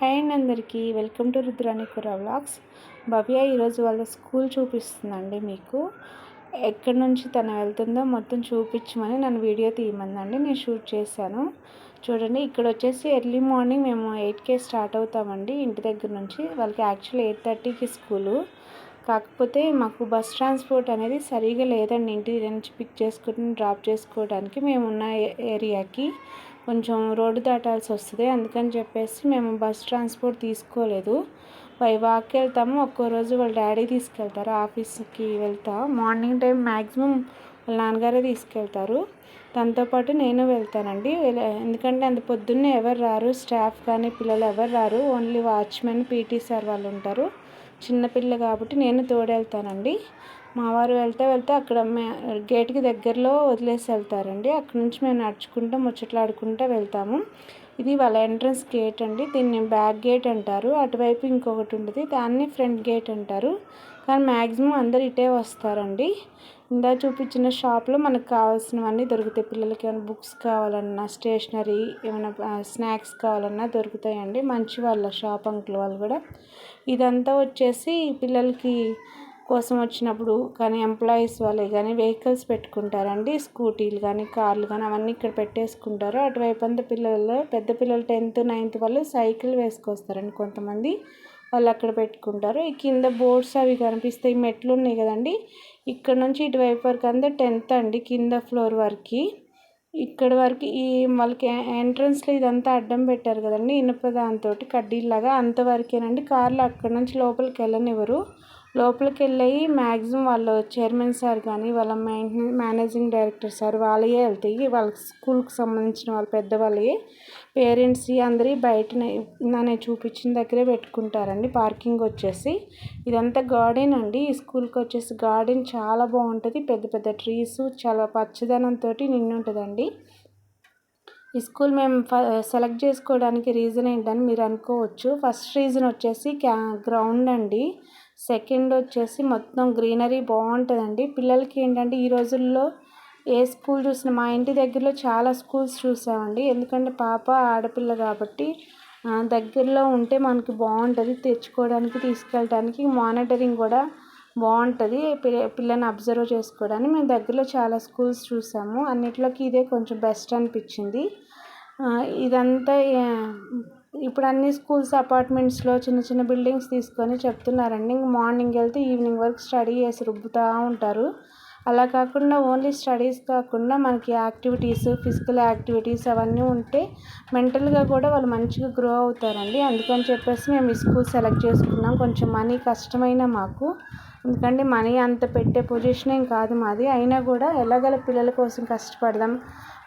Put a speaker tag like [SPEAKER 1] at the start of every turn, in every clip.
[SPEAKER 1] Hi అండి అందరికీ. Welcome to రుద్రానికుర వ్లాగ్స్. భవ్య ఈరోజు వాళ్ళ స్కూల్ చూపిస్తుందండి మీకు. ఎక్కడి నుంచి తను వెళ్తుందో మొత్తం చూపించమని నన్ను వీడియో తీయమందండి. నేను షూట్ చేశాను. చూడండి ఇక్కడ వచ్చేసి ఎర్లీ మార్నింగ్ మేము ఎయిట్కే స్టార్ట్ అవుతామండి. ఇంటి దగ్గర నుంచి వాళ్ళకి యాక్చువల్లీ ఎయిట్ థర్టీకి స్కూలు. కాకపోతే మాకు బస్ ట్రాన్స్పోర్ట్ అనేది సరిగా లేదండి. ఇంటి నుంచి పిక్ చేసుకుని డ్రాప్ చేసుకోవడానికి మేము ఉన్న ఏరియాకి. కొంచెం రోడ్డు దాటాల్సి వస్తుంది. అందుకని చెప్పేసి మేము బస్ ట్రాన్స్పోర్ట్ తీసుకోలేదు. బై వాక్ వెళ్తాము. ఒక్కో రోజు వాళ్ళ డాడీ తీసుకెళ్తారు. ఆఫీస్కి వెళ్తా. మార్నింగ్ టైం మ్యాక్సిమం వాళ్ళ నాన్నగారే తీసుకెళ్తారు. దాంతోపాటు నేను వెళ్తానండి. ఎందుకంటే అంత పొద్దున్నే ఎవరు రారు. స్టాఫ్ కానీ పిల్లలు ఎవరు రారు. ఓన్లీ వాచ్మెన్ పీటీ సార్ వాళ్ళు ఉంటారు. చిన్నపిల్ల కాబట్టి నేను తోడెళ్తానండి. మా వారు వెళ్తే వెళ్తే అక్కడ మే గేట్కి దగ్గరలో వదిలేసి వెళ్తారండి. అక్కడ నుంచి మేము నడుచుకుంటూ ముచ్చట్లాడుకుంటూ వెళ్తాము. ఇది వాళ్ళ ఎంట్రన్స్ గేట్ అండి. దీన్ని బ్యాక్ గేట్ అంటారు. అటువైపు ఇంకొకటి ఉంటుంది దాన్ని ఫ్రంట్ గేట్ అంటారు. కానీ మ్యాక్సిమం అందరు ఇటే వస్తారండి. ఇందా చూపించిన షాప్లో మనకు కావాల్సినవన్నీ దొరుకుతాయి. పిల్లలకి ఏమైనా బుక్స్ కావాలన్నా స్టేషనరీ ఏమైనా స్నాక్స్ కావాలన్నా దొరుకుతాయండి. మంచి వాళ్ళ షాప్ అంకుల్ వాళ్ళు కూడా. ఇదంతా వచ్చేసి పిల్లలకి కోసం వచ్చినప్పుడు కానీ ఎంప్లాయీస్ వాళ్ళే కానీ వెహికల్స్ పెట్టుకుంటారండి. స్కూటీలు కానీ కార్లు కానీ అవన్నీ ఇక్కడ పెట్టేసుకుంటారు. అటువైపు అంత పిల్లలు పెద్ద పిల్లలు టెన్త్ నైన్త్ వాళ్ళు సైకిల్ వేసుకొస్తారండి కొంతమంది. వాళ్ళు అక్కడ పెట్టుకుంటారు. ఈ కింద బోర్డ్స్ అవి కనిపిస్తాయి. మెట్లు ఉన్నాయి కదండి. ఇక్కడ నుంచి ఇటువైపు వరకు అంతా టెన్త్ అండి కింద ఫ్లోర్ వరకు. ఇక్కడ వరకు ఈ వాళ్ళకి ఎంట్రన్స్లో ఇదంతా అడ్డం పెట్టారు కదండి. ఇనుప దాంతో కడ్డీలాగా అంతవరకేనండి కార్లు అక్కడ నుంచి లోపలికి వెళ్ళనివ్వరు. లోపలికి వెళ్ళి మ్యాక్సిమం వాళ్ళు చైర్మన్ సార్ కానీ వాళ్ళ మేనేజింగ్ డైరెక్టర్ సార్ వాళ్ళే వెళ్తాయి వాళ్ళ స్కూల్కి సంబంధించిన వాళ్ళ పెద్దవాళ్ళే పేరెంట్స్ అందరి బయటనే నేను చూపించిన దగ్గరే పెట్టుకుంటారండి. పార్కింగ్ వచ్చేసి ఇదంతా గార్డెన్ అండి. ఈ స్కూల్కి వచ్చేసి గార్డెన్ చాలా బాగుంటుంది. పెద్ద పెద్ద ట్రీస్ చాలా పచ్చదనంతో నిండి ఉంటుందండి. ఈ స్కూల్ మేము సెలెక్ట్ చేసుకోవడానికి రీజన్ ఏంటని మీరు అనుకోవచ్చు. ఫస్ట్ రీజన్ వచ్చేసి క్యా గ్రౌండ్ అండి. సెకండ్ వచ్చేసి మొత్తం గ్రీనరీ బాగుంటుందండి. పిల్లలకి ఏంటంటే ఈ రోజుల్లో ఏ స్కూల్ చూసినా మా ఇంటి దగ్గరలో చాలా స్కూల్స్ చూసామండి. ఎందుకంటే పాప ఆడపిల్ల కాబట్టి దగ్గరలో ఉంటే మనకి బాగుంటుంది. తెచ్చుకోవడానికి తీసుకెళ్ళడానికి మానిటరింగ్ కూడా బాగుంటుంది. పిల్లని అబ్జర్వ్ చేసుకోవడానికి మేము దగ్గరలో చాలా స్కూల్స్ చూసాము. అన్నిట్లోకి ఇదే కొంచెం బెస్ట్ అనిపించింది. ఇదంతా ఇప్పుడు అన్ని స్కూల్స్ అపార్ట్మెంట్స్లో చిన్న చిన్న బిల్డింగ్స్ తీసుకొని చెప్తున్నారండి. మార్నింగ్ వెళ్తే ఈవినింగ్ వరకు స్టడీ చేసి రుబ్బుతూ ఉంటారు. అలా కాకుండా ఓన్లీ స్టడీస్ కాకుండా మనకి యాక్టివిటీస్ ఫిజికల్ యాక్టివిటీస్ అవన్నీ ఉంటే మెంటల్గా కూడా వాళ్ళు మంచిగా గ్రో అవుతారండి. అందుకని చెప్పేసి మేము ఈ స్కూల్ సెలెక్ట్ చేసుకున్నాం. కొంచెం మనీ కష్టమైన మాకు. ఎందుకంటే మనీ అంత పెట్టే పొజిషన్ ఏం కాదు మాది. అయినా కూడా ఎలాగల పిల్లల కోసం కష్టపడదాం.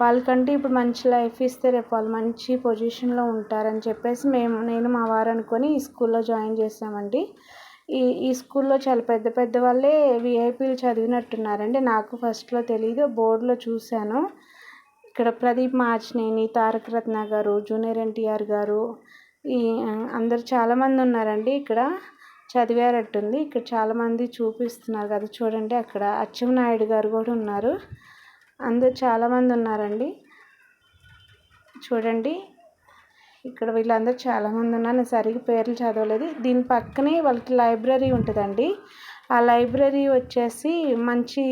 [SPEAKER 1] వాళ్ళకంటే ఇప్పుడు మంచి లైఫ్ ఇస్తే రేపు వాళ్ళు మంచి పొజిషన్లో ఉంటారని చెప్పేసి మేము నేను మా వారు అనుకొని ఈ స్కూల్లో జాయిన్ చేసామండి ఈ ఈ స్కూల్లో చాలా పెద్ద పెద్ద వాళ్ళే విఐపీలు చదివినట్టున్నారండి. నాకు ఫస్ట్లో తెలియదు బోర్డులో చూశాను. ఇక్కడ ప్రదీప్ మార్చినేని తారక రత్న గారు జూనియర్ ఎన్టీఆర్ గారు ఈ అందరు చాలామంది ఉన్నారండి ఇక్కడ. చదివారట్టుంది. ఇక్కడ చాలామంది చూపిస్తున్నారు కదా చూడండి అక్కడ. అచ్చెం నాయుడు గారు కూడా ఉన్నారు. అందరు చాలామంది ఉన్నారండి. చూడండి. ఇక్కడ వీళ్ళందరూ చాలామంది ఉన్నారు. నేను సరిగ్గా పేర్లు చదవలేదు. దీని పక్కనే వాళ్ళకి లైబ్రరీ ఉంటుందండి. ఆ లైబ్రరీ వచ్చేసి మంచి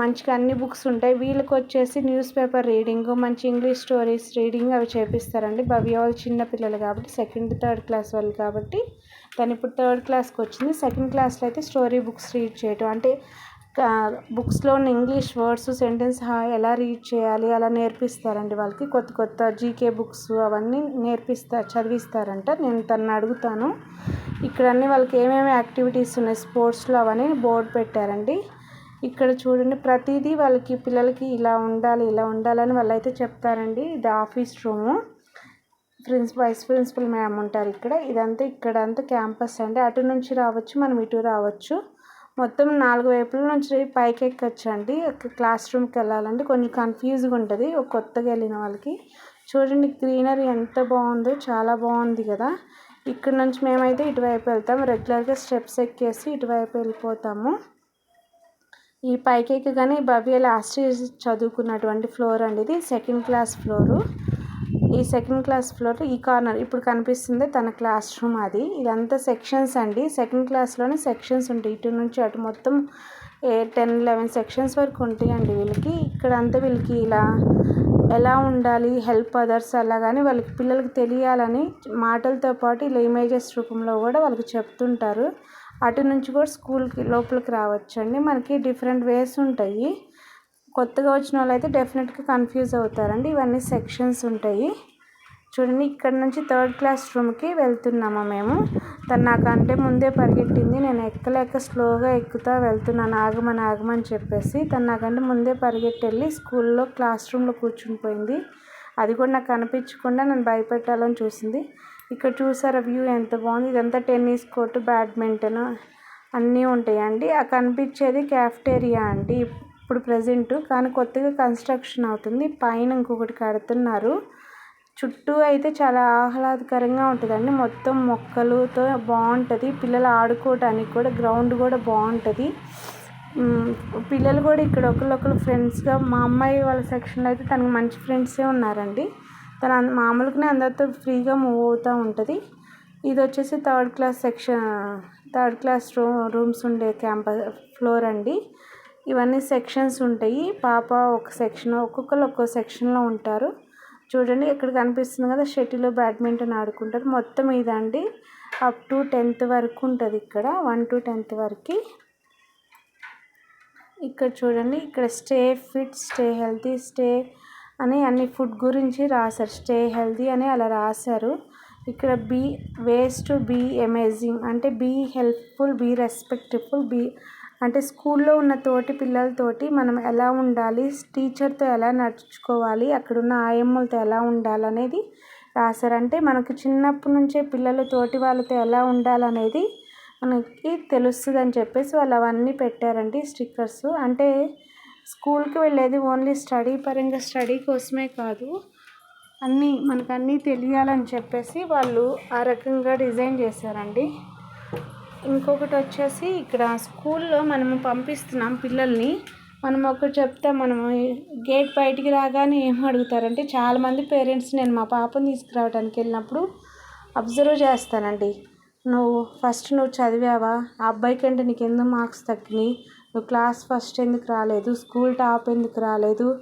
[SPEAKER 1] మంచిగా అన్ని బుక్స్ ఉంటాయి. వీళ్ళకి వచ్చేసి న్యూస్ పేపర్ రీడింగ్ మంచి ఇంగ్లీష్ స్టోరీస్ రీడింగ్ అవి చేపిస్తారండి. భవ్య వాళ్ళు చిన్న పిల్లలు కాబట్టి సెకండ్ థర్డ్ క్లాస్ వాళ్ళు కాబట్టి. తను ఇప్పుడు థర్డ్ క్లాస్కి వచ్చింది. సెకండ్ క్లాస్లో అయితే స్టోరీ బుక్స్ రీడ్ చేయటం. అంటే బుక్స్లో ఉన్న ఇంగ్లీష్ వర్డ్స్ సెంటెన్స్ ఎలా రీడ్ చేయాలి అలా నేర్పిస్తారండి వాళ్ళకి. కొత్త కొత్త జీకే బుక్స్ అవన్నీ నేర్పిస్తారు చదివిస్తారంట. నేను తను అడుగుతాను. ఇక్కడ అన్ని వాళ్ళకి ఏమేమి యాక్టివిటీస్ ఉన్నాయి స్పోర్ట్స్లో అవన్నీ బోర్డు పెట్టారండి. ఇక్కడ చూడండి ప్రతిదీ వాళ్ళకి పిల్లలకి ఇలా ఉండాలి ఇలా ఉండాలని వాళ్ళు అయితే చెప్తారండి. ఇది office room. Prince vice principal ma'am ఉంటారు ఇక్కడ. ఇదంతా ఇక్కడ అంతా క్యాంపస్ అండి. అటు నుంచి రావచ్చు మనం ఇటు రావచ్చు. మొత్తం నాలుగు వైపుల నుంచి పైకి ఎక్కొచ్చండి ఒక క్లాస్ రూమ్కి వెళ్ళాలంటే కొంచెం కన్ఫ్యూజ్గా ఉంటుంది. ఒక కొత్తగా వెళ్ళిన వాళ్ళకి. చూడండి గ్రీనరీ ఎంత బాగుందో చాలా బాగుంది కదా. ఇక్కడ నుంచి మేమైతే ఇటువైపు వెళ్తాం. రెగ్యులర్గా స్టెప్స్ ఎక్కేసి ఇటువైపు వెళ్ళిపోతాము. ఈ పైకి ఎక్కగానే భవ్య లాస్ట్ చదువుకున్నటువంటి ఫ్లోర్ అండి ఇది. Second class floor. ఈ సెకండ్ క్లాస్ ఫ్లోర్ ఈ కార్నర్ ఇప్పుడు కనిపిస్తుంది తన క్లాస్ రూమ్ అది. ఇదంతా సెక్షన్స్ అండి. సెకండ్ క్లాస్లోనే సెక్షన్స్ ఉంటాయి. ఇటు నుంచి అటు మొత్తం ఏ టెన్ లెవెన్ సెక్షన్స్ వరకు ఉంటాయండి వీళ్ళకి. ఇక్కడ అంతా వీళ్ళకి ఇలా ఎలా ఉండాలి హెల్ప్ అదర్స్ అలా కానీ వాళ్ళకి పిల్లలకి తెలియాలని మాటలతో పాటు ఇలా ఇమేజెస్ రూపంలో కూడా వాళ్ళకి చెప్తుంటారు. అటు నుంచి కూడా స్కూల్కి లోపలికి రావచ్చండి. మనకి డిఫరెంట్ వేస్ ఉంటాయి. కొత్తగా వచ్చిన వాళ్ళు అయితే డెఫినెట్గా కన్ఫ్యూజ్ అవుతారండి. ఇవన్నీ సెక్షన్స్ ఉంటాయి. చూడండి ఇక్కడ నుంచి థర్డ్ క్లాస్ రూమ్కి వెళ్తున్నాము మేము. తను నాకంటే ముందే పరిగెట్టింది. నేను ఎక్కలేక స్లోగా ఎక్కుతా వెళ్తున్నాను. ఆగమని ఆగమని చెప్పేసి తను నాకంటే ముందే పరిగెట్టి వెళ్ళి స్కూల్లో క్లాస్ రూమ్లో కూర్చుని పోయింది. అది కూడా నాకు కనిపించకుండా నన్ను భయపెట్టాలని చూసింది. ఇక్కడ చూసారా వ్యూ ఎంత బాగుంది. ఇదంతా టెన్నిస్ కోర్టు బ్యాడ్మింటన్ అన్నీ ఉంటాయండి. ఆ కనిపించేది క్యాఫ్టేరియా అండి. ఇప్పుడు ప్రజెంట్. కానీ కొత్తగా కన్స్ట్రక్షన్ అవుతుంది. పైన ఇంకొకటి కడుతున్నారు. చుట్టూ అయితే చాలా ఆహ్లాదకరంగా ఉంటుందండి. మొత్తం మొక్కలతో బాగుంటుంది. పిల్లలు ఆడుకోవటానికి కూడా గ్రౌండ్ కూడా బాగుంటుంది. పిల్లలు కూడా ఇక్కడ ఒకరికొకరు ఫ్రెండ్స్గా మా అమ్మాయి వాళ్ళ సెక్షన్లో అయితే తనకు మంచి ఫ్రెండ్సే ఉన్నారండి. తను మామూలుగానే అందరితో ఫ్రీగా మూవ్ అవుతూ ఉంటుంది. ఇది వచ్చేసి third class section third class room rooms ఉండే క్యాంపస్ ఫ్లోర్ అండి. ఇవన్నీ సెక్షన్స్ ఉంటాయి. పాప ఒక సెక్షన్ ఒక్కొక్కరు ఒక్కో సెక్షన్లో ఉంటారు. చూడండి ఇక్కడ కనిపిస్తుంది కదా షటిల్ బ్యాడ్మింటన్ ఆడుకుంటారు. మొత్తం ఇదండి. అప్ టు టెన్త్ వరకు ఉంటుంది ఇక్కడ. వన్ టు టెన్త్ వరకు. ఇక్కడ చూడండి ఇక్కడ stay fit stay healthy stay అని అన్ని ఫుడ్ గురించి రాశారు. స్టే హెల్తీ అని అలా రాశారు. ఇక్కడ బీ వేస్ట్ బీ అమేజింగ్ అంటే be helpful be respectful be అంటే స్కూల్లో ఉన్న తోటి పిల్లలతోటి మనం ఎలా ఉండాలి టీచర్తో ఎలా నడుచుకోవాలి అక్కడున్న ఆయమ్మలతో ఎలా ఉండాలనేది రాశారంటే మనకు చిన్నప్పటి నుంచే పిల్లలు తోటి వాళ్ళతో ఎలా ఉండాలనేది మనకి తెలుస్తుంది అని చెప్పేసి వాళ్ళు అవన్నీ పెట్టారండి స్టిక్కర్స్. అంటే స్కూల్కి వెళ్ళేది ఓన్లీ స్టడీ పరంగా స్టడీ కోసమే కాదు అన్నీ మనకు అన్నీ తెలియాలని చెప్పేసి వాళ్ళు ఆ రకంగా డిజైన్ చేశారండి. ఇంకొకటి వచ్చేసి ఇక్కడ స్కూల్లో మనము పంపిస్తున్నాం పిల్లల్ని. మనం ఒకటి చెప్తే మనము గేట్ బయటికి రాగానే ఏం అడుగుతారంటే చాలామంది పేరెంట్స్ నేను మా పాపని తీసుకురావడానికి వెళ్ళినప్పుడు అబ్జర్వ్ చేస్తానండి. నువ్వు ఫస్ట్ నువ్వు చదివావా? ఆ అబ్బాయి కంటే నీకు ఎందుకు మార్క్స్ తగ్గినాయి? నువ్వు క్లాస్ ఫస్ట్ ఎందుకు రాలేదు? స్కూల్ టాప్ ఎందుకు రాలేదు?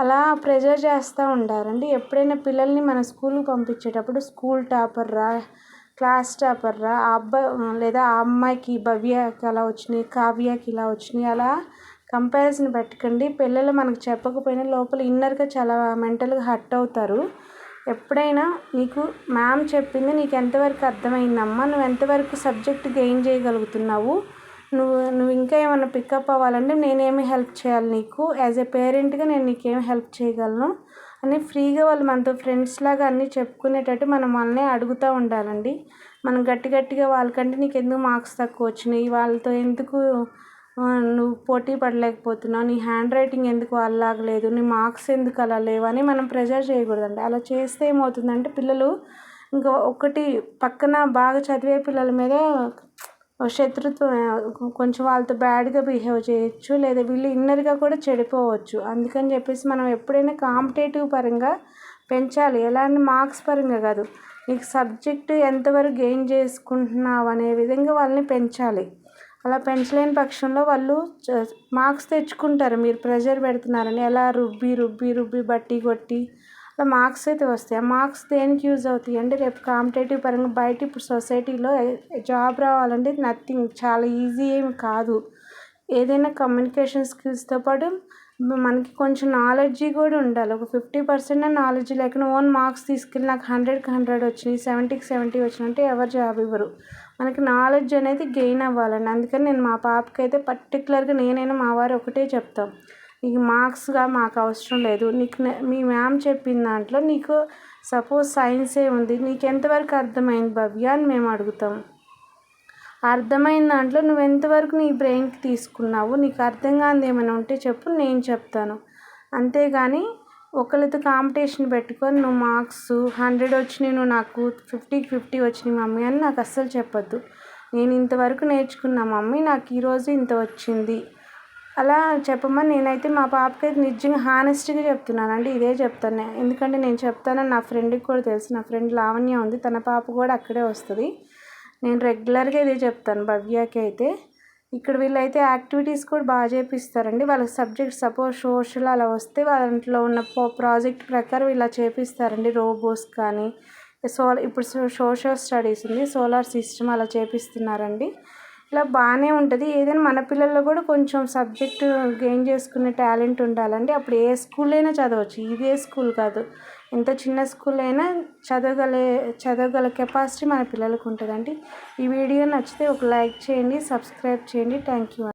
[SPEAKER 1] అలా ప్రెజర్ చేస్తూ ఉంటారండి ఎప్పుడైనా పిల్లల్ని మన స్కూల్కి పంపించేటప్పుడు స్కూల్ టాపర్ రా క్లాస్ టాపర్ రా ఆ అబ్బాయి లేదా ఆ అమ్మాయికి భవ్యకి అలా వచ్చినాయి కావ్యకి ఇలా వచ్చినాయి అలా కంపారిజన్ పెట్టకండి. పిల్లలు మనకు చెప్పకపోయినా లోపల ఇన్నర్గా చాలా మెంటల్గా హర్ట్ అవుతారు. ఎప్పుడైనా నీకు మ్యామ్ చెప్పింది నీకు ఎంతవరకు అర్థమైందమ్మా? నువ్వు ఎంతవరకు సబ్జెక్ట్ గెయిన్ చేయగలుగుతున్నావు? నువ్వు నువ్వు ఇంకా ఏమైనా పికప్ అవ్వాలంటే నేనేమి హెల్ప్ చేయాలి నీకు? యాజ్ ఏ పేరెంట్గా నేను నీకేం హెల్ప్ చేయగలను? అని ఫ్రీగా వాళ్ళు మనతో ఫ్రెండ్స్ లాగా అన్నీ చెప్పుకునేటట్టు మనం వాళ్ళనే అడుగుతూ ఉండాలండి. మనం గట్టి గట్టిగా వాళ్ళకంటే నీకు ఎందుకు మార్క్స్ తక్కువ వచ్చినాయి? వాళ్ళతో ఎందుకు నువ్వు పోటీ పడలేకపోతున్నావు? నీ హ్యాండ్ రైటింగ్ ఎందుకు వాళ్ళలాగా లేదు? నీ మార్క్స్ ఎందుకు అలా లేవు? అని మనం ప్రెజర్ చేయకూడదండి. అలా చేస్తే ఏమవుతుందంటే పిల్లలు ఇంకా ఒకటి పక్కన బాగా చదివే పిల్లల మీద శత్రుత్వం కొంచెం వాళ్ళతో బ్యాడ్గా బిహేవ్ చేయొచ్చు లేదా వీళ్ళు ఇన్నర్గా కూడా చెడిపోవచ్చు. అందుకని చెప్పేసి మనం ఎప్పుడైనా కాంపిటేటివ్ పరంగా పెంచాలి. ఎలా అంటే మార్క్స్ పరంగా కాదు. నీకు సబ్జెక్టు ఎంతవరకు గెయిన్ చేసుకుంటున్నావు అనే విధంగా వాళ్ళని పెంచాలి. అలా పెంచలేని పక్షంలో వాళ్ళు మార్క్స్ తెచ్చుకుంటారు. మీరు ప్రెషర్ పెడుతున్నారని ఎలా రుబ్బి రుబ్బి రుబ్బి బట్టి కొట్టి అలా మార్క్స్ అయితే వస్తాయి. ఆ మార్క్స్ దేనికి యూజ్ అవుతాయి అంటే రేపు కాంపిటేటివ్ పరంగా బయట ఇప్పుడు సొసైటీలో జాబ్ రావాలంటే నథింగ్. చాలా ఈజీ ఏమి కాదు. ఏదైనా కమ్యూనికేషన్ స్కిల్స్తో పాటు మనకి కొంచెం నాలెడ్జీ కూడా ఉండాలి. ఒక ఫిఫ్టీ పర్సెంట్ నాలెడ్జ్ లేకుండా ఓన్ మార్క్స్ తీసుకెళ్ళి నాకు హండ్రెడ్కి హండ్రెడ్ వచ్చినాయి సెవెంటీకి సెవెంటీ వచ్చినాయంటే ఎవరు జాబ్ ఇవ్వరు. మనకి నాలెడ్జ్ అనేది గెయిన్ అవ్వాలండి. అందుకని నేను మా పాపకి అయితే పర్టికులర్గా నేనైనా మా వారు ఒకటే చెప్తాం. నీకు మార్క్స్గా మాకు అవసరం లేదు. నీకు మీ మ్యామ్ చెప్పిన దాంట్లో నీకు సపోజ్ సైన్సే ఉంది నీకు ఎంతవరకు అర్థమైంది భవ్య అని మేము అడుగుతాం. అర్థమైన దాంట్లో నువ్వు ఎంతవరకు నీ బ్రెయిన్కి తీసుకున్నావు నీకు అర్థం కానిది ఏమైనా ఉంటే చెప్పు నేను చెప్తాను. అంతేగాని ఒకళ్ళతో కాంపిటీషన్ పెట్టుకొని నువ్వు మార్క్స్ హండ్రెడ్ వచ్చినాయి నువ్వు నాకు ఫిఫ్టీకి ఫిఫ్టీ వచ్చినాయి మమ్మీ అని నాకు అస్సలు చెప్పొద్దు. నేను ఇంతవరకు నేర్చుకున్నా మమ్మీ నాకు ఈరోజు ఇంత వచ్చింది. అలా చెప్పమని నేనైతే మా పాపకి అయితే నిజంగా హానెస్ట్గా చెప్తున్నానండి. ఇదే చెప్తాను ఎందుకంటే నేను చెప్తాను నా ఫ్రెండ్కి కూడా తెలుసు. నా ఫ్రెండ్ లావణ్య ఉంది. తన పాప కూడా అక్కడే వస్తుంది. నేను రెగ్యులర్గా ఇదే చెప్తాను భవ్యకి అయితే. ఇక్కడ వీళ్ళైతే యాక్టివిటీస్ కూడా బాగా చేపిస్తారండి. వాళ్ళ సబ్జెక్ట్ సపోజ్ సోషల్ అలా వస్తే వాళ్ళంట్లో ఉన్న ప్రాజెక్ట్ ప్రకారం ఇలా చేపిస్తారండి. రోబోస్ కానీ సో ఇప్పుడు సోషల్ స్టడీస్ ఉంది. సోలార్ సిస్టమ్ అలా చేపిస్తున్నారండి. ఇలా బాగానే ఉంటుంది. ఏదైనా మన పిల్లల్లో కూడా కొంచెం సబ్జెక్టు గెయిన్ చేసుకునే టాలెంట్ ఉండాలండి. అప్పుడు ఏ స్కూల్ అయినా చదవచ్చు. ఇదే స్కూల్ కాదు. ఎంత చిన్న స్కూల్ అయినా చదవగలే చదవగల కెపాసిటీ మన పిల్లలకు ఉంటుందండి. ఈ వీడియో నచ్చితే ఒక లైక్ చేయండి సబ్స్క్రైబ్ చేయండి. Thank you